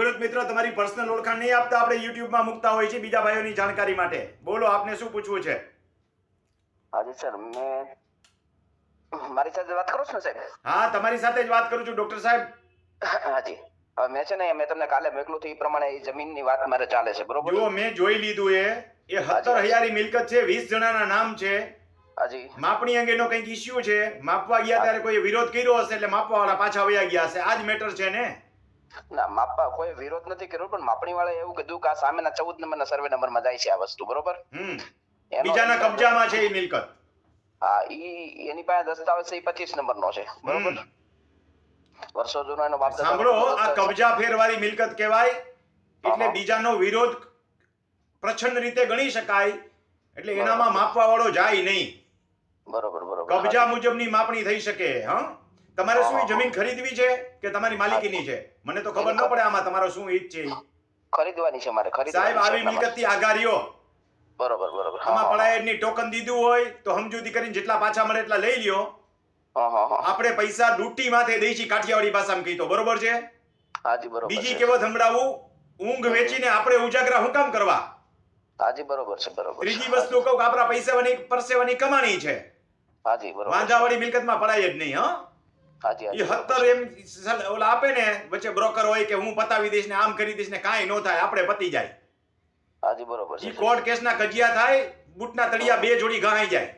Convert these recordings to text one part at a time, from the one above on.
ખેડૂત મિત્રો તમારી પર્સનલ ઓળખાણ નહીં આપતા આપણે યુટ્યુબમાં મૂકતા હોય છે બીજા ભાઈઓની જાણકારી માટે. બોલો આપને શું પૂછવું છે? હાજી સર મેં મારી સાથે વાત કરો છો ને સાહેબ? હા તમારી સાથે જ વાત કરું છું ડોક્ટર સાહેબ. હાજી. મેં છે ને મેં તમને કાલે મોકલું હતું એ પ્રમાણે એ જમીનની વાત મારે ચાલે છે બરોબર? જો મેં જોઈ લીધું એ. એ સત્તર હજારી મિલકત છે વીસ જણાના નામ છે. હાજી. માપણી અંગેનો કંઈક ઇસ્યુ છે. માપવા ગયા ત્યારે કોઈ વિરોધ કર્યો હશે એટલે માપવા વાળા પાછા વયા ગયા હશે. આ જ મેટર છે ને? ના માપા કોઈ વિરોધ નથી કર્યો પણ માપણી વાળા એવું કીધું કે આ સામેના ચૌદ નંબરના સર્વે નંબરમાં જાય છે આ વસ્તુ બરોબર? બીજાના કબજામાં છે એ મિલકત. હા ઈ એની પાસે દસ્તાવેજ છે એ પચીસ નંબરનો છે બરોબર? વર્ષો જૂનો એનો બાપ સાંભળો આ કબજા ફેરવાળી મિલકત કહેવાય એટલે. બીજાનો વિરોધ પ્રચંડ રીતે ગણી શકાય એટલે એનામાં માપવા વાળો જાય નહીં. બરોબર બરોબર. કબજા મુજબની માપણી થઈ શકે હા? તમારે શું જમીન ખરીદવી છે કે તમારી માલિકીની છે? મને તો ખબર ન પડે આમાં તમારો શું હિત છે ખરીદવાની છે મારે સાહેબ ખરીદવાની આવી મિલકતથી આગારીઓ બરોબર બરોબર. આમાં પડાયડની ટોકન દીધું હોય તો સમજૂતી કરીને જેટલા પાછા મળે એટલા લઈ લ્યો. આપણે પૈસા લૂંટી માથે દઈ છીએ કાઠિયાવાડી ભાષામાં કહીતો બરોબર છે? હાજી બરોબર બીજી. કેવત સંભળાવું ઊંઘ વેચીને આપણે ઉજાગરા હું કામ કરવા. હાજી બરોબર છે બરોબર. ત્રીજી વસ્તુ કહું કે આપણા પૈસાની પરસેવાની કમાણી છે. હાજી બરોબર. વાંધાવાળી મિલકતમાં પડાય જ નહીં હા? એ હાજી એમ ઓલા આપે ને વચ્ચે બ્રોકર હોય કે હું પતાવી દઈશ ને આમ કરી દઈશ ને કાંઈ ન થાય આપણે પતી જાય. હાજી બરોબર છે. કોર્ટ કેસના કજિયા થાય બૂટના તળિયા બે જોડી ગહાઈ જાય.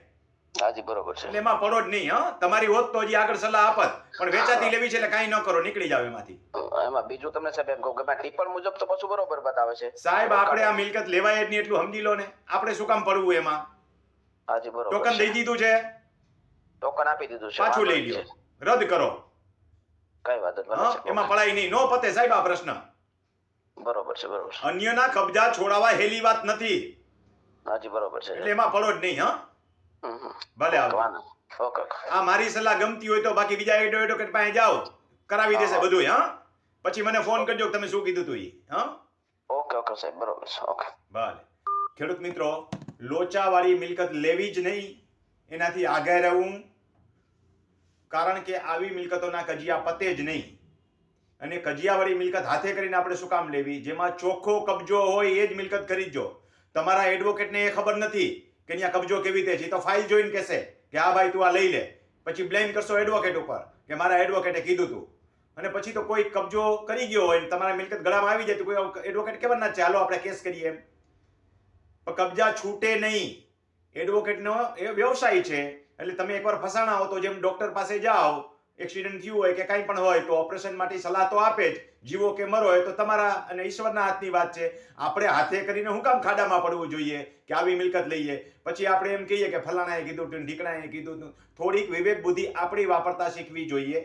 હાજી બરોબર છે. એટલે એમાં પડો જ નહીં હા. તમારી હોત તો હજી આગળ સલાહ આપત પણ વેચાતી લેવી છે એટલે કાંઈ ન કરો નીકળી જાવ એમાંથી. એમાં બીજું તમને સાહેબ એમ કહું કે ટીપર મુજબ તો પાછું બરોબર બતાવે છે. સાહેબ આપણે આ મિલકત લેવાય જ નહીં એટલું સમજી લો ને. આપણે શું કામ પડવું એમાં? હાજી બરોબર ટોકન. દઈ દીધું છે? ટોકન આપી દીધું છે. પાછું લઈ લ્યો. રદ કરો. કઈ વાત જ એમાં પડાય નહીં. નો પતે સાહેબ આ પ્રશ્ન. બરોબર છે બરોબર છે. અન્યના કબજા છોડાવા હેલી વાત નથી. હાજી બરોબર છે. એટલે એમાં પડો જ નહીં હા. ભલે આવો ઓકે આ મારી સલાહ ગમતી હોય તો બાકી બીજા એડો એડવોકેટ પાસે જાઓ. કરાવી દેશે. બધું હા. પછી મને ફોન કરજો કે તમે શું કીધું તું એ હા? ઓકે ઓકે સાહેબ બરોબર છે ઓકે. ભલે. ખેડૂત મિત્રો લોચાવાળી મિલકત લેવી જ નહીં. એનાથી આઘાઈ રહેવું કારણ કે આવી મિલકતોના કજિયા પતે જ નહીં. અને કજિયાવાળી મિલકત હાથે કરીને આપણે શું કામ લેવી? જેમાં ચોખ્ખો કબજો હોય એ જ મિલકત ખરીદજો. તમારા એડવોકેટને એ ખબર નથી કે અહીંયા કબજો કેવી રીતે છે. તો ફાઇલ જોઈને કહેશે કે આ ભાઈ તું આ લઈ લે. પછી બ્લેમ કરશો એડવોકેટ ઉપર કે મારા એડવોકેટે કીધું તું. અને પછી તો કોઈ કબજો કરી ગયો હોય તમારા મિલકત ગળામાં આવી જાય તો કોઈ એડવોકેટ કેવા ના ચાલો આપણે કેસ કરીએ એમ. પણ કબજા છૂટે નહીં. એડવોકેટનો એ વ્યવસાય છે. એટલે તમે એકવાર ફસાણા હો તો જેમ ડોક્ટર પાસે જાઓ એક્સિડન્ટ થયું હોય કે કાંઈ પણ હોય તો ઓપરેશન માટે સલાહ તો આપે જ. જીવો કે મરો હોય તો તમારા અને ઈશ્વરના હાથની વાત છે. આપણે હાથે કરીને હું કામ ખાડામાં પડવું જોઈએ કે આવી મિલકત લઈએ. પછી આપણે એમ કહીએ કે ફલાણાએ કીધું ઢીકણાએ કીધું થોડીક વિવેક બુદ્ધિ આપણી વાપરતા શીખવી જોઈએ.